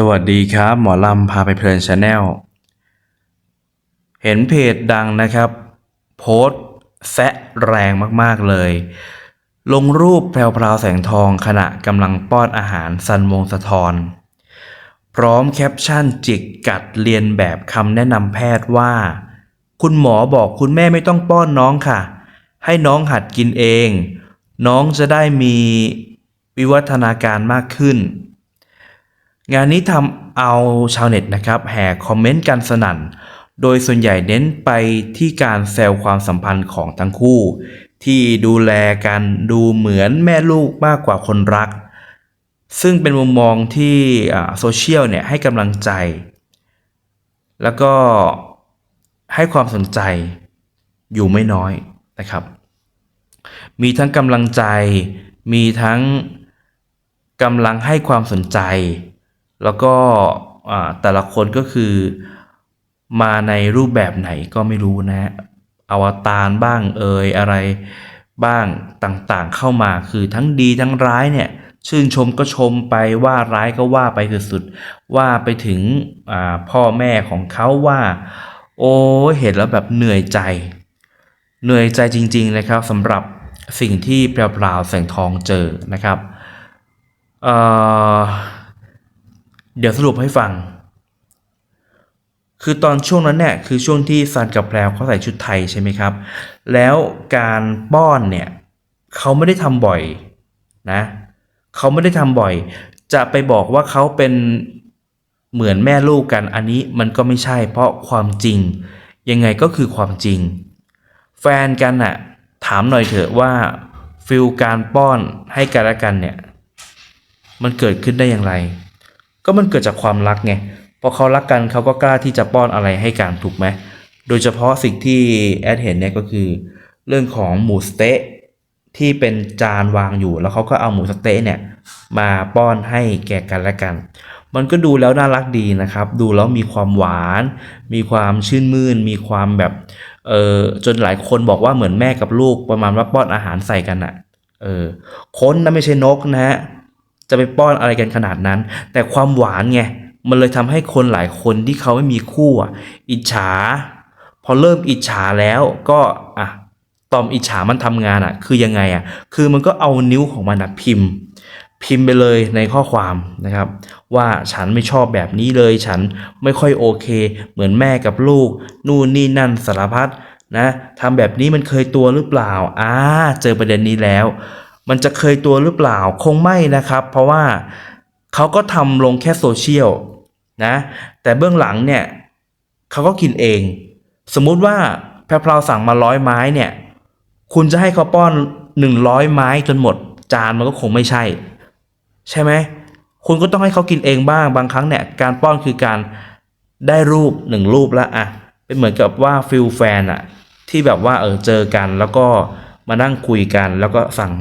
สวัสดีครับ หมอลำพาไปเพลินชาแนล เห็นเพจดังนะครับ โพสต์แซะแรงมากๆเลย ลงรูปแพรวๆแสงทองขณะกำลังป้อนอาหารซันวงสะทอน พร้อมแคปชั่นจิกกัดเรียนแบบคำแนะนำแพทย์ว่า คุณหมอบอกคุณแม่ไม่ต้องป้อนน้องค่ะ ให้น้องหัดกินเอง น้องจะได้มีวิวัฒนาการมากขึ้น งานนี้ทำเอาชาวเน็ตนะครับแห่คอมเมนต์กันสนั่น โดยส่วนใหญ่เน้นไปที่การแซวความสัมพันธ์ของทั้งคู่ ที่ดูแลกันดูเหมือนแม่ลูกมากกว่าคนรัก ซึ่งเป็นมุมมองที่โซเชียลเนี่ยให้กำลังใจ แล้วก็ให้ความสนใจอยู่ไม่น้อยนะครับ มีทั้งกำลังใจ มีทั้งกำลังให้ความสนใจ แล้วก็อ่าแต่ละคนก็คือมาในรูปแบบไหนก็ไม่รู้นะอวตารบ้างเอ่ยอะไรบ้างต่างๆเข้ามาคือทั้งดีทั้งร้ายเนี่ยชื่นชมก็ชมไปว่าร้ายก็ว่าไปสุดๆว่าไปถึงอ่าพ่อแม่ของเขาว่า โอ้เห็นแล้วแบบเหนื่อยใจ เหนื่อยใจจริงๆนะครับสำหรับสิ่งที่แปลวๆแสงทองเจอนะครับเอ่อ เดี๋ยวสรุปให้ฟัง คือตอนช่วงนั้นเนี่ยคือช่วงที่ซันกับแพรวเขาใส่ชุดไทยใช่ไหมครับ แล้วการป้อนเนี่ยเขาไม่ได้ทำบ่อยนะเขาไม่ได้ทำบ่อย จะไปบอกว่าเขาเป็นเหมือนแม่ลูกกันอันนี้มันก็ไม่ใช่เพราะความจริง ยังไงก็คือความจริง แฟนกันน่ะถามหน่อยเถอะว่าฟิลการป้อนให้กันและกันเนี่ย มันเกิดขึ้นได้อย่างไร ก็มันเกิดจากความรักไงพอเขารักกันเขาก็กล้าที่จะป้อนอะไรให้กันถูกไหมโดยเฉพาะสิ่งที่แอดเห็นเนี่ยก็คือ เรื่องของหมูสเต๊ะที่เป็นจานวางอยู่ แล้วเขาก็เอาหมูสเต๊ะเนี่ยมาป้อนให้แก่กันและกัน มันก็ดูแล้วน่ารักดีนะครับ ดูแล้วมีความหวาน มีความชื่นมื่น มีความแบบเออจนหลายคนบอกว่าเหมือนแม่กับลูกประมาณว่าป้อนอาหารใส่กันอะเออคนนะไม่ใช่นกนะฮะ จะไปป้อนอะไรกันขนาดนั้น แต่ความหวานไงมันเลยทำให้คนหลายคนที่เขาไม่มีคู่อะอิจฉา พอเริ่มอิจฉาแล้วก็อะตอมอิจฉามันทำงานอะ คือยังไงอะ คือมันก็เอานิ้วของมันอะพิมพ์พิมพ์ไปเลยในข้อความนะครับ ว่าฉันไม่ชอบแบบนี้เลย ฉันไม่ค่อยโอเค เหมือนแม่กับลูก นู่นนี่นั่นสารพัดนะทำแบบนี้มันเคยตัวหรือเปล่าอ่าเจอประเด็นนี้แล้ว มันจะเคยตัวหรือเปล่าคงไม่นะครับ เพราะว่าเขาก็ทำลงแค่โซเชียลนะแต่เบื้องหลังเนี่ยเขาก็กินเอง สมมุติว่าแพรวๆสั่งมาร้อยไม้เนี่ยคุณจะให้เขาป้อนหนึ่งร้อยไม้จนหมด จานมันก็คงไม่ใช่ ใช่ไหมคุณก็ต้องให้เขากินเองบ้างบางครั้งเนี่ยการป้อนคือการได้รูปหนึ่งรูปล้วอะเป็นเหมือนกับว่าฟิลแฟนอะที่แบบว่าเออเจอกันแล้วก็มานั่งคุยกันแล้วก็สั่ง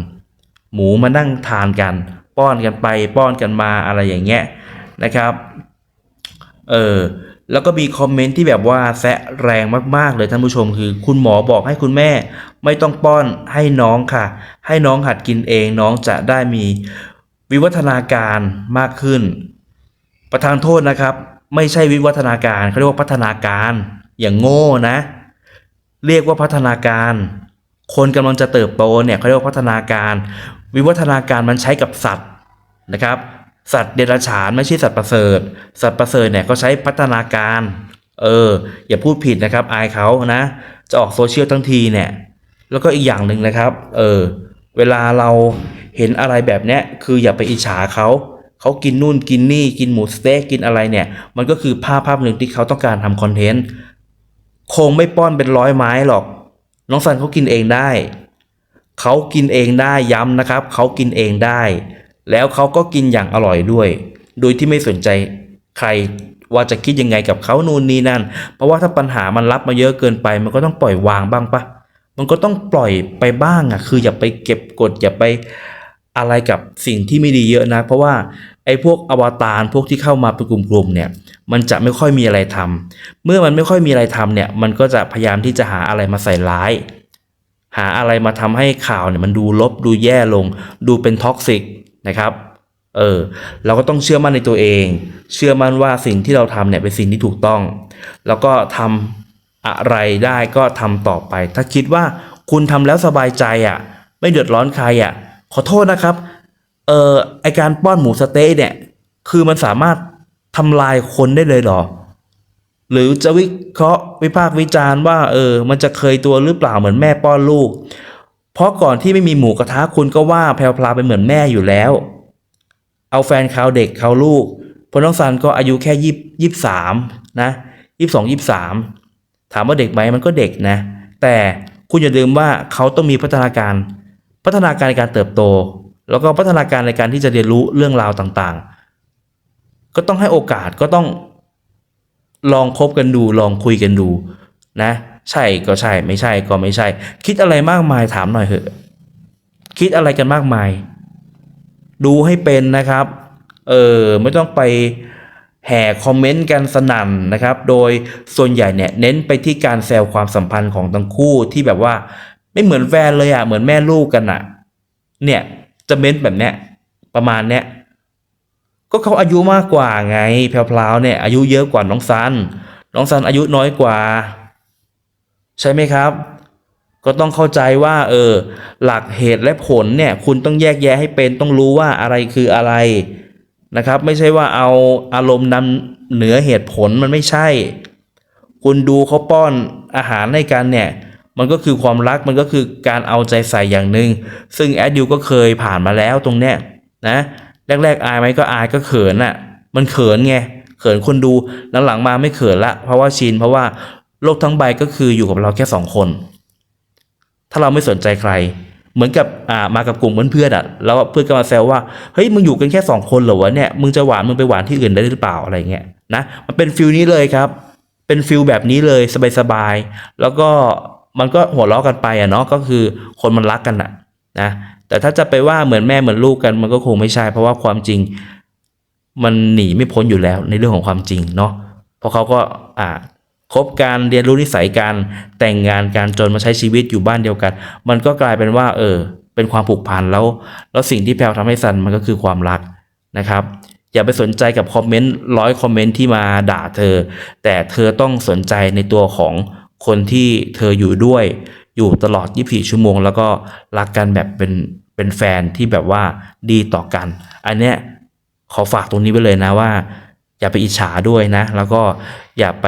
หมูมานั่งทานกัน ป้อนกันไปป้อนกันมาอะไรอย่างเงี้ยนะครับเออแล้วก็มีคอมเมนต์ที่แบบว่าแซะแรงมากๆเลยท่านผู้ชมคือ คุณหมอบอกให้คุณแม่ ไม่ต้องป้อนให้น้องค่ะ ให้น้องหัดกินเองน้องจะได้มีวิวัฒนาการมากขึ้น ประทานโทษนะครับ ไม่ใช่วิวัฒนาการเขาเรียกว่าพัฒนาการอย่างโง่นะ เรียกว่าพัฒนาการ คนกำลังจะเติบโตเนี่ยเขาเรียกว่าพัฒนาการ วิวัฒนาการมันใช้กับสัตว์นะครับ สัตว์เดรัจฉานไม่ใช่สัตว์ประเสริฐ สัตว์ประเสริฐเนี่ยก็ใช้พัฒนาการ เออ อย่าพูดผิดนะครับ อายเขานะ จะออกโซเชียลทั้งทีเนี่ย แล้วก็อีกอย่างหนึ่งนะครับ เออ เวลาเราเห็นอะไรแบบเนี้ยคืออย่าไปอิจฉาเขาเขากินนู่นกินนี่กินหมูสเต็กกินอะไรเนี่ย มันก็คือภาพภาพหนึ่งที่เขาต้องการทำคอนเทนต์คงไม่ป้อนเป็นร้อยไม้หรอก น้องสันเขากินเองได้ เขากินเองได้ย้ำนะครับ เขากินเองได้ แล้วเขาก็กินอย่างอร่อยด้วย โดยที่ไม่สนใจใครว่าจะคิดยังไงกับเขานู่นนี่นั่น เพราะว่าถ้าปัญหามันรับมาเยอะเกินไป มันก็ต้องปล่อยวางบ้างปะมันก็ต้องปล่อยไปบ้างอะ คืออย่าไปเก็บกดอย่าไปอะไรกับสิ่งที่ไม่ดีเยอะนะ เพราะว่าไอ้พวกอวตารพวกที่เข้ามาเป็นกลุ่มๆเนี่ยมันจะไม่ค่อยมีอะไรทำเมื่อมันไม่ค่อยมีอะไรทำเนี่ยมันก็จะพยายามที่จะหาอะไรมาใส่ร้าย หาอะไรมาทำให้ข่าวเนี่ยมันดูลบดูแย่ลง ดูเป็นท็อกซิกนะครับเออเราก็ต้องเชื่อมั่นในตัวเอง เชื่อมั่นว่าสิ่งที่เราทำเนี่ยเป็นสิ่งที่ถูกต้อง แล้วก็ทำอะไรได้ก็ทำต่อไป ถ้าคิดว่าคุณทำแล้วสบายใจอะ ไม่เดือดร้อนใครอะ ขอโทษนะครับเออไอการป้อนหมูสเต๊ะเนี่ย คือมันสามารถทำลายคนได้เลยเหรอ หรือจะวิเคราะห์วิพากษ์วิจารณ์ว่าเออ มันจะเคยตัวหรือเปล่าเหมือนแม่ป้อนลูก เพราะก่อนที่ไม่มีหมูกระทะคุณก็ว่าแพลวพลาเป็นเหมือนแม่อยู่แล้ว เอาแฟนเขาเด็กเขาลูกพราะน้องซันก็อายุแค่ยี่ยี่สามนะยี่สองยี่สามถามว่าเด็กไหมมันก็เด็กนะ แต่คุณอย่าลืมว่าเขาต้องมีพัฒนาการ พัฒนาการในการเติบโต แล้วก็พัฒนาการในการที่จะเรียนรู้เรื่องราวต่างๆ ก็ต้องให้โอกาสก็ต้อง ลองคบกันดูลองคุยกันดูนะ ใช่ก็ใช่ ไม่ใช่ก็ไม่ใช่ คิดอะไรมากมายถามหน่อยเถอะ คิดอะไรกันมากมาย ดูให้เป็นนะครับ เออไม่ต้องไปแห่คอมเมนต์กันสนั่นนะครับ โดยส่วนใหญ่เนี่ยเน้นไปที่การแซวความสัมพันธ์ของทั้งคู่ที่แบบว่า ไม่เหมือนแฟนเลยอะ่ะเหมือนแม่ลูกกันอะ่ะ เนี่ยจะเม้นแบบเนี้ยประมาณเนี้ย ก็เขาอายุมากกว่าไงแพรวๆเนี่ยอายุเยอะกว่าน้องซัน น้องซันอายุน้อยกว่า ใช่ไหมครับ ก็ต้องเข้าใจว่าเออหลักเหตุและผลเนี่ยคุณต้องแยกแยะให้เป็นต้องรู้ว่าอะไรคืออะไรนะครับ ไม่ใช่ว่าเอาอารมณ์นำเหนือเหตุผลมันไม่ใช่ คุณดูเขาป้อนอาหารให้กันเนี่ยมันก็คือความรักมันก็คือการเอาใจใส่อย่างหนึ่งซึ่งแอดดิวก็เคยผ่านมาแล้วตรงเนี้ยนะ แรกๆอายไหมก็อายก็เขินอะ มันเขินไงเขินคนดูหลังๆมาไม่เขินละ เพราะว่าชินเพราะว่าโลกทั้งใบก็คืออยู่กับเราแค่สองคน ถ้าเราไม่สนใจใคร เหมือนกับอ่ามากับกลุ่มเพื่อนๆอะแล้วเพื่อนก็มาแซวว่าเฮ้ยมึงอยู่กันแค่สองคนเหรอวะเนี่ยมึงจะหวานมึงไปหวานที่อื่นได้หรือเปล่าอะไรเงี้ยนะมันเป็นฟิลนี้เลยครับ เป็นฟิลแบบนี้เลยสบายๆแล้วก็มันก็หัวเราะกันไปอะเนาะก็คือคนมันรักกันอะ นะแต่ถ้าจะไปว่าเหมือนแม่เหมือนลูกกันมันก็คงไม่ใช่ เพราะว่าความจริงมันหนีไม่พ้นอยู่แล้วในเรื่องของความจริงเนาะเพราะเขาก็อ่าคบการเรียนรู้นิสัยการแต่งงานการจนมาใช้ชีวิตอยู่บ้านเดียวกัน มันก็กลายเป็นว่า เออ เป็นความผูกพันแล้ว แล้วสิ่งที่แพลวทำให้ซันมันก็คือความรักนะครับ อย่าไปสนใจกับคอมเมนต์ร้อยคอมเมนต์ที่มาด่าเธอ แต่เธอต้องสนใจในตัวของคนที่เธออยู่ด้วย อยู่ตลอด 24 ชั่วโมง แล้วก็รักกันแบบเป็นเป็นแฟนที่แบบว่าดีต่อกัน อันเนี้ยขอฝากตรงนี้ไปเลยนะว่า อย่าไปอิจฉาด้วยนะ แล้วก็อย่าไป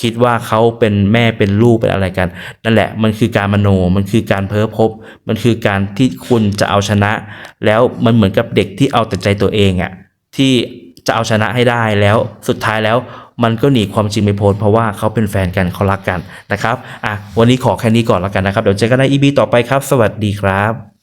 คิดว่าเขาเป็นแม่เป็นลูกเป็นอะไรกัน นั่นแหละมันคือการมโนมันคือการเพ้อพบ มันคือการที่คุณจะเอาชนะ แล้วมันเหมือนกับเด็กที่เอาแต่ใจตัวเองอะที่ จะเอาชนะให้ได้แล้วสุดท้ายแล้วมันก็หนีความจริงไม่พ้นเพราะว่าเขาเป็นแฟนกันเขารักกันนะครับอะวันนี้ขอแค่นี้ก่อนแล้วกันนะครับ เดี๋ยวเจอกันใน EP ต่อไปครับ สวัสดีครับ